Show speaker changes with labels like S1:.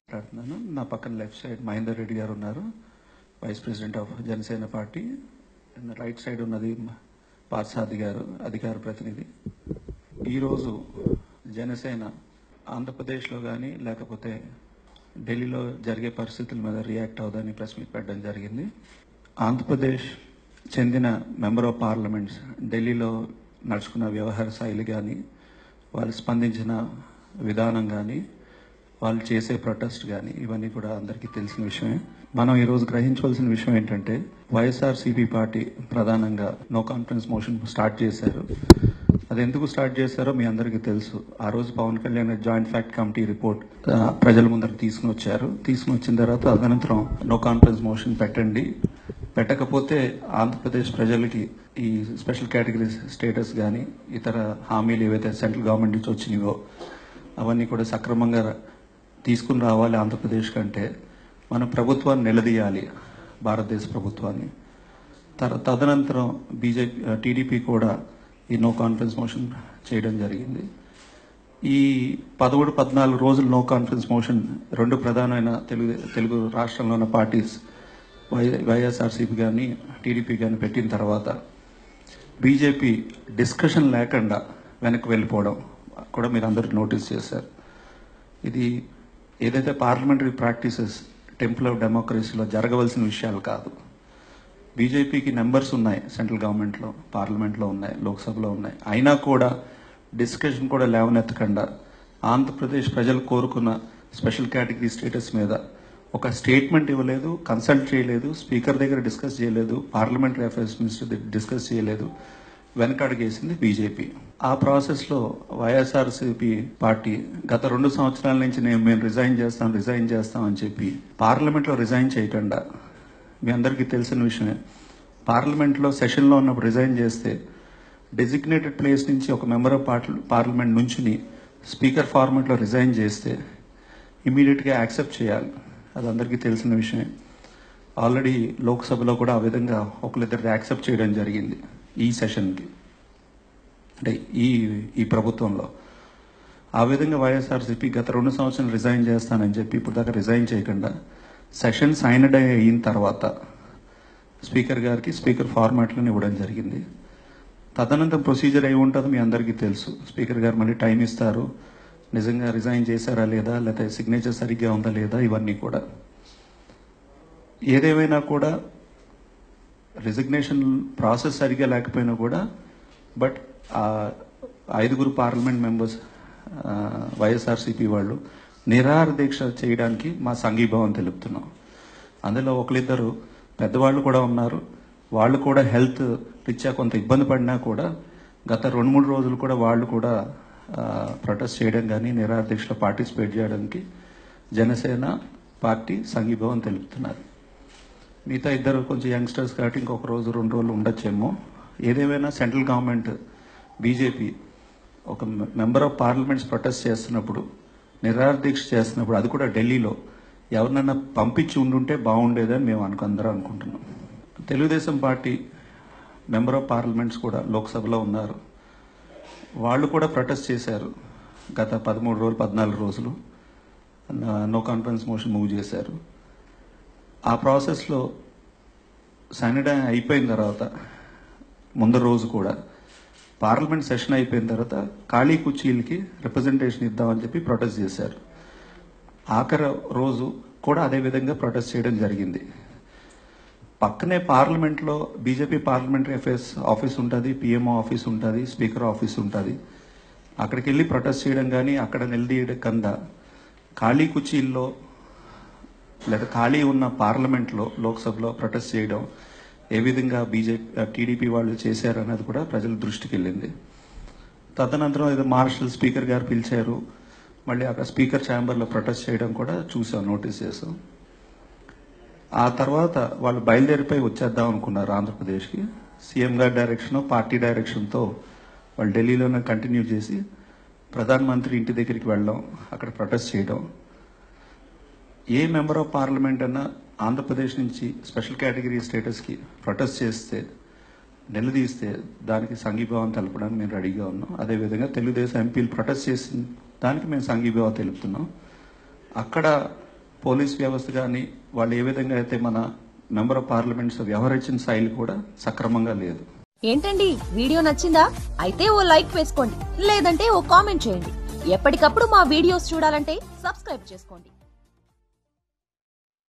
S1: మాట్లాడుతున్నాను నా పక్కన లెఫ్ట్ సైడ్ మహేందర్ రెడ్డి గారు ఉన్నారు. Vice president of Janasena party. And right side ఉన్నది పార్సాది గారు అధికార ప్రతినిధి. ఈరోజు జనసేన ఆంధ్రప్రదేశ్లో కానీ లేకపోతే ఢిల్లీలో జరిగే పరిస్థితుల మీద రియాక్ట్ అవుదని ప్రెస్ మీట్ పెట్టడం జరిగింది. ఆంధ్రప్రదేశ్ చెందిన మెంబర్ ఆఫ్ పార్లమెంట్స్ ఢిల్లీలో నడుచుకున్న వ్యవహార శైలి కానీ వాళ్ళు స్పందించిన విధానం కానీ వాళ్ళు చేసే ప్రొటెస్ట్ కానీ ఇవన్నీ కూడా అందరికీ తెలిసిన విషయమే. మనం ఈరోజు గ్రహించవలసిన విషయం ఏంటంటే వైఎస్ఆర్సీపీ పార్టీ ప్రధానంగా నో కాన్ఫిడెన్స్ మోషన్ స్టార్ట్ చేశారు. అది ఎందుకు స్టార్ట్ చేశారో మీ అందరికీ తెలుసు. ఆ రోజు Pawan Kalyan joint fact committee report ప్రజల ముందర తీసుకుని వచ్చారు తీసుకుని వచ్చిన తర్వాత అనంతరం నో కాన్ఫిడెన్స్ మోషన్ పెట్టండి. పెట్టకపోతే ఆంధ్రప్రదేశ్ ప్రజలకి ఈ స్పెషల్ కేటగిరీ స్టేటస్ కానీ ఇతర హామీలు ఏవైతే సెంట్రల్ గవర్నమెంట్ నుంచి వచ్చినాయో అవన్నీ కూడా సక్రమంగా తీసుకుని రావాలి ఆంధ్రప్రదేశ్ కంటే. మన ప్రభుత్వాన్ని నిలదీయాలి భారతదేశ ప్రభుత్వాన్ని. తదనంతరం బీజేపీ టీడీపీ కూడా ఈ నో కాన్ఫరెన్స్ మోషన్ చేయడం జరిగింది. ఈ పదమూడు పద్నాలుగు రోజులు నో కాన్ఫరెన్స్ మోషన్ రెండు ప్రధానమైన తెలుగు తెలుగు రాష్ట్రంలో ఉన్న పార్టీస్ వై వైఎస్ఆర్సీపీ కానీ టీడీపీ కానీ పెట్టిన తర్వాత బీజేపీ డిస్కషన్ లేకుండా వెనక్కి వెళ్ళిపోవడం కూడా మీరు అందరూ నోటీస్ చేశారు. ఇది ఏదైతే పార్లమెంటరీ ప్రాక్టీసెస్ టెంపుల్ ఆఫ్ డెమోక్రసీలో జరగవలసిన విషయాలు కాదు. బీజేపీకి నెంబర్స్ ఉన్నాయి సెంట్రల్ గవర్నమెంట్లో పార్లమెంట్లో ఉన్నాయి లోక్సభలో ఉన్నాయి. అయినా కూడా డిస్కషన్ కూడా లేవనెత్తకుండా ఆంధ్రప్రదేశ్ ప్రజలు కోరుకున్న స్పెషల్ కేటగిరీ స్టేటస్ మీద ఒక స్టేట్మెంట్ ఇవ్వలేదు కన్సల్ట్ చేయలేదు స్పీకర్ దగ్గర డిస్కస్ చేయలేదు పార్లమెంటరీ అఫైర్స్ మినిస్టర్ దగ్గర డిస్కస్ చేయలేదు వెనకడుగేసింది బీజేపీ ఆ ప్రాసెస్లో వైఎస్ఆర్సీపీ పార్టీ గత రెండు సంవత్సరాల నుంచి నేను మేము రిజైన్ చేస్తాం రిజైన్ చేస్తాం అని చెప్పి పార్లమెంట్లో రిజైన్ చేయకుండా మీ అందరికీ తెలిసిన విషయమే పార్లమెంట్లో సెషన్లో ఉన్నప్పుడు రిజైన్ చేస్తే డెసిగ్నేటెడ్ ప్లేస్ నుంచి ఒక మెంబర్ ఆఫ్ పార్లమెంట్ నుంచుని స్పీకర్ ఫార్మెట్లో రిజైన్ చేస్తే ఇమీడియట్గా యాక్సెప్ట్ చేయాలి. అది అందరికీ తెలిసిన విషయమే. ఆల్రెడీ లోక్సభలో కూడా ఆ విధంగా ఒకరిద్దరిది యాక్సెప్ట్ చేయడం జరిగింది ఈ సెషన్కి. అంటే ఈ ఈ ప్రభుత్వంలో. ఆ విధంగా వైఎస్ఆర్సీపీ గత రెండు సంవత్సరాలు రిజైన్ చేస్తానని చెప్పి ఇప్పుడు దాకా రిజైన్ చేయకుండా సెషన్ సైనడ్ అయిన తర్వాత స్పీకర్ గారికి స్పీకర్ ఫార్మాట్లను ఇవ్వడం జరిగింది. తదనంతరం ప్రొసీజర్ అయి ఉంటుందో మీ అందరికీ తెలుసు. స్పీకర్ గారు మళ్ళీ టైం ఇస్తారు. నిజంగా రిజైన్ చేశారా లేదా? లేకపోతే సిగ్నేచర్ సరిగ్గా ఉందా లేదా? ఇవన్నీ కూడా. ఏదేమైనా కూడా రిజిగ్నేషన్ ప్రాసెస్ సరిగ్గా లేకపోయినా కూడా బట్ ఆ ఐదుగురు పార్లమెంట్ మెంబర్స్ వైఎస్ఆర్సీపీ వాళ్ళు నిరాహార దీక్ష చేయడానికి మా సంఘీభావం తెలుపుతున్నాం. అందులో ఒకరిద్దరు పెద్దవాళ్ళు కూడా ఉన్నారు. వాళ్ళు కూడా హెల్త్ రీత్యా కొంత ఇబ్బంది పడినా కూడా గత రెండు మూడు రోజులు కూడా వాళ్ళు కూడా ప్రొటెస్ట్ చేయడం కానీ నిరాహార పార్టిసిపేట్ చేయడానికి జనసేన పార్టీ సంఘీభావం తెలుపుతున్నారు. మిగతా ఇద్దరు కొంచెం యంగ్స్టర్స్ కాబట్టి ఇంకొక రోజు రెండు రోజులు ఉండొచ్చేమో. ఏదేమైనా సెంట్రల్ గవర్నమెంట్ బీజేపీ ఒక మెంబర్ ఆఫ్ పార్లమెంట్స్ ప్రొటెస్ట్ చేస్తున్నప్పుడు నిరాహార చేస్తున్నప్పుడు అది కూడా ఢిల్లీలో ఎవరినైనా పంపించి ఉండుంటే బాగుండేదని మేము అనుకు అందరం అనుకుంటున్నాం. Telugudesam party member of parliaments కూడా లోక్సభలో ఉన్నారు. వాళ్ళు కూడా ప్రొటెస్ట్ చేశారు. గత పదమూడు రోజులు పద్నాలుగు రోజులు. నో కాన్ఫరెన్స్ మోషన్ మూవ్ చేశారు. ఆ ప్రాసెస్లో శానిటై అయిపోయిన తర్వాత ముందు రోజు కూడా పార్లమెంట్ సెషన్ అయిపోయిన తర్వాత ఖాళీ కుర్చీలకి రిప్రజెంటేషన్ ఇద్దామని చెప్పి ప్రొటెస్ట్ చేశారు. ఆఖరి రోజు కూడా అదే విధంగా ప్రొటెస్ట్ చేయడం జరిగింది. పక్కనే పార్లమెంట్లో బీజేపీ పార్లమెంటరీ అఫేర్స్ ఆఫీస్ ఉంటుంది పిఎంఓ ఆఫీస్ ఉంటుంది స్పీకర్ ఆఫీస్ ఉంటుంది. అక్కడికి వెళ్ళి ప్రొటెస్ట్ చేయడం కానీ అక్కడ నిలదీయడం కింద. ఖాళీ కుర్చీల్లో లేదా ఖాళీ ఉన్న పార్లమెంట్లో లోక్సభలో ప్రొటెస్ట్ చేయడం ఏ విధంగా బీజేపీ టీడీపీ వాళ్ళు చేశారన్నది కూడా ప్రజల దృష్టికి వెళ్ళింది. తదనంతరం ఏదో మార్షల్ స్పీకర్ గారు పిలిచారు. మళ్ళీ అక్కడ స్పీకర్ ఛాంబర్లో ప్రొటెస్ట్ చేయడం కూడా చూసాం నోటీస్ చేసాం. ఆ తర్వాత వాళ్ళు బయలుదేరిపోయి వచ్చేద్దాం అనుకున్నారు ఆంధ్రప్రదేశ్కి. సీఎం గారి డైరెక్షన్ పార్టీ డైరెక్షన్తో వాళ్ళు ఢిల్లీలోనే కంటిన్యూ చేసి ప్రధానమంత్రి ఇంటి దగ్గరికి వెళ్ళడం అక్కడ ప్రొటెస్ట్ చేయడం. ఏ మెంబర్ ఆఫ్ పార్లమెంట్ అన్నా ఆంధ్రప్రదేశ్ నుంచి స్పెషల్ కేటగిరీ స్టేటస్కి ప్రొటెస్ట్ చేస్తే నిలదీస్తే దానికి సంఘీభావం తెలపడానికి మేము రెడీగా ఉన్నాం. అదేవిధంగా తెలుగుదేశం ఎంపీలు ప్రొటెస్ట్ చేసిన దానికి మేము సంఘీభావం తెలుపుతున్నాం. అక్కడ పోలీస్ వ్యవస్థ కానీ వాళ్ళు ఏ విధంగా అయితే మన మెంబర్ ఆఫ్ పార్లమెంట్స్ వ్యవహరించిన శైలి కూడా సక్రమంగా లేదు.
S2: ఏంటండి? వీడియో నచ్చిందా? అయితే ఓ లైక్ వేసుకోండి. లేదంటే ఓ కామెంట్ చేయండి. ఎప్పటికప్పుడు మా వీడియోస్ చూడాలంటే సబ్స్క్రైబ్ చేసుకోండి.